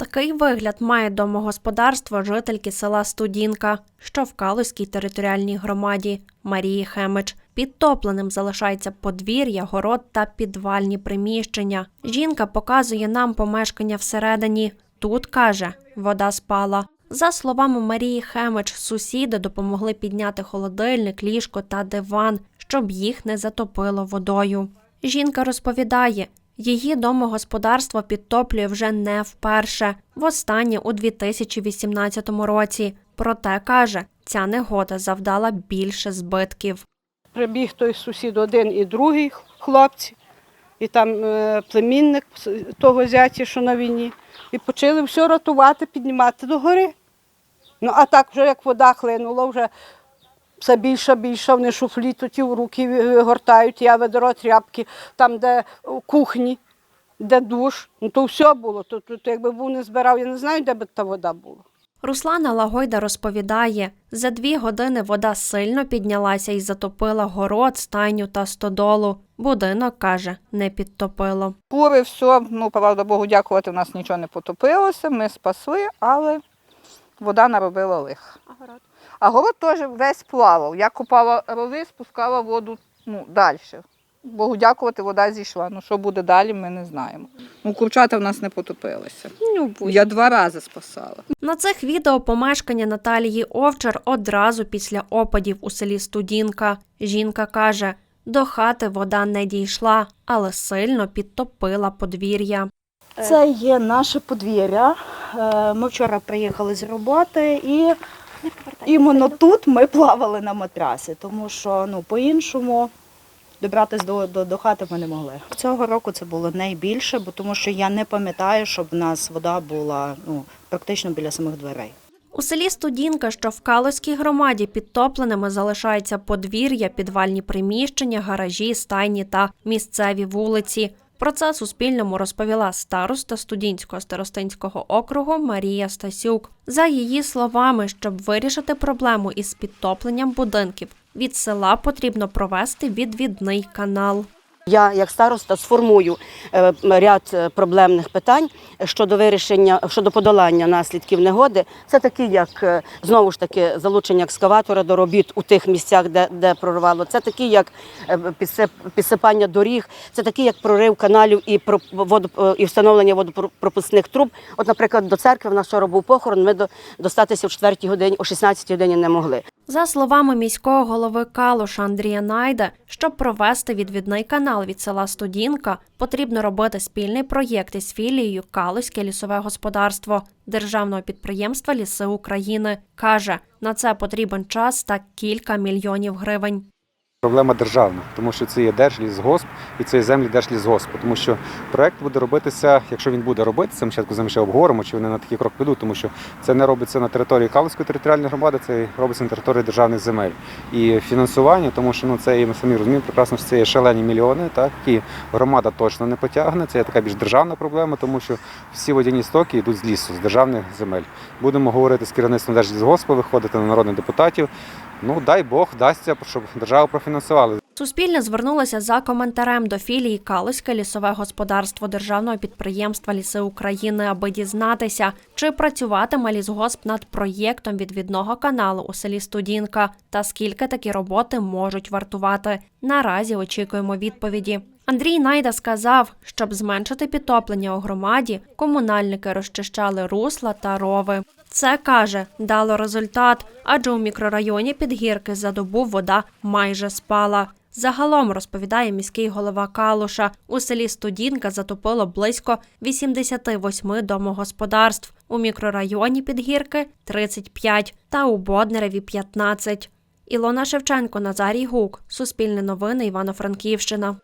Такий вигляд має домогосподарство жительки села Студінка, що в Калузькій територіальній громаді Марії Хемич. Підтопленим залишається подвір'я, город та підвальні приміщення. Жінка показує нам помешкання всередині. Тут каже, вода спала. За словами Марії Хемич, сусіди допомогли підняти холодильник, ліжко та диван, щоб їх не затопило водою. Жінка розповідає, її домогосподарство підтоплює вже не вперше, востаннє у 2018 році. Проте каже, ця негода завдала більше збитків. Прибіг той сусід один і другий хлопці, і там е, племінник того зятя, що на війні. І почали все рятувати, піднімати до гори. Ну, а так вже як вода хлинула, вже все більше, більше, вони шуфлі тут в руки е, гортають, я ведро тряпки, там, де кухні, де душ. Ну то все було. Тут, тут якби був не збирав, я не знаю, де би та вода була. Руслана Лагойда розповідає, за дві години вода сильно піднялася і затопила город, стайню та стодолу. Будинок, каже, не підтопило. Кури, все, ну, правда Богу, дякувати, у нас нічого не потопилося, ми спасли, але вода наробила лих. А город теж весь плавав. Я купала рови, спускала воду ну, далі. Богу дякувати, вода зійшла. Ну що буде далі, ми не знаємо. Ну, курчата в нас не потопилися. Ну, Я два рази спасала. На цих відео помешкання Наталії Овчар одразу після опадів у селі Студінка. Жінка каже, до хати вода не дійшла, але сильно підтопила подвір'я. Це є наше подвір'я. Е, Ми вчора приїхали з роботи і іменно тут ми плавали на матрасі, тому що ну, по-іншому добратися до, до, до хати ми не могли. Цього року це було найбільше, бо тому що я не пам'ятаю, щоб в нас вода була ну, практично біля самих дверей. У селі Студінка, що в Калузькій громаді підтопленими залишаються подвір'я, підвальні приміщення, гаражі, стайні та місцеві вулиці. Про це Суспільному розповіла староста Студінського старостинського округу Марія Стасюк. За її словами, щоб вирішити проблему із підтопленням будинків, від села потрібно провести відвідний канал. Я, як староста, сформую е, ряд е, проблемних питань щодо вирішення, щодо подолання наслідків негоди. Це такі, як е, знову ж таки залучення екскаватора до робіт у тих місцях, де, де прорвало. Це такі, як підсипання доріг, це такі, як прорив каналів і і встановлення водопропускних труб. От, наприклад, до церкви в нас вчора був похорон. Ми достатися в 4 годині, о 16 годині не могли. За словами міського голови Калуша Андрія Найда, щоб провести відвідний канал від села Студінка, потрібно робити спільний проєкт із філією Калуське лісове господарство державного підприємства Ліси України. каже, на це потрібен час та кілька мільйонів гривень. Проблема державна, тому що це є держлісгосп і це є землі держлісгоспу. Тому що проект буде робитися, якщо він буде робитися, ми спочатку ще обговоримо, чи вони на такий крок підуть, тому що це не робиться на території Калицької територіальної громади, це робиться на території державних земель. І фінансування, тому що ну це і ми самі розуміємо прекрасно, що це є шалені мільйони, так які громада точно не потягне. Це є така більш державна проблема, тому що всі водяні стоки йдуть з лісу, з державних земель. Будемо говорити з керівництвом держлісгоспу, виходити на народних депутатів. Ну дай Бог дасться, щоб держава профінансувала. Суспільне звернулося за коментарем до філії Калуське лісове господарство державного підприємства Ліси України, аби дізнатися, чи працюватиме лісгосп над проєктом відвідного каналу у селі Студінка та скільки такі роботи можуть вартувати. Наразі очікуємо відповіді. Андрій Найда сказав, щоб зменшити підтоплення у громаді, комунальники розчищали русла та рови. Це каже, дало результат, адже у мікрорайоні Підгірки за добу вода майже спала. Загалом розповідає міський голова Калуша. У селі Студінка затопило близько 88 домогосподарств. У мікрорайоні Підгірки 35 та у Боднереві 15. Ілона Шевченко, Назарій Гук, Суспільне новини, Івано-Франківщина.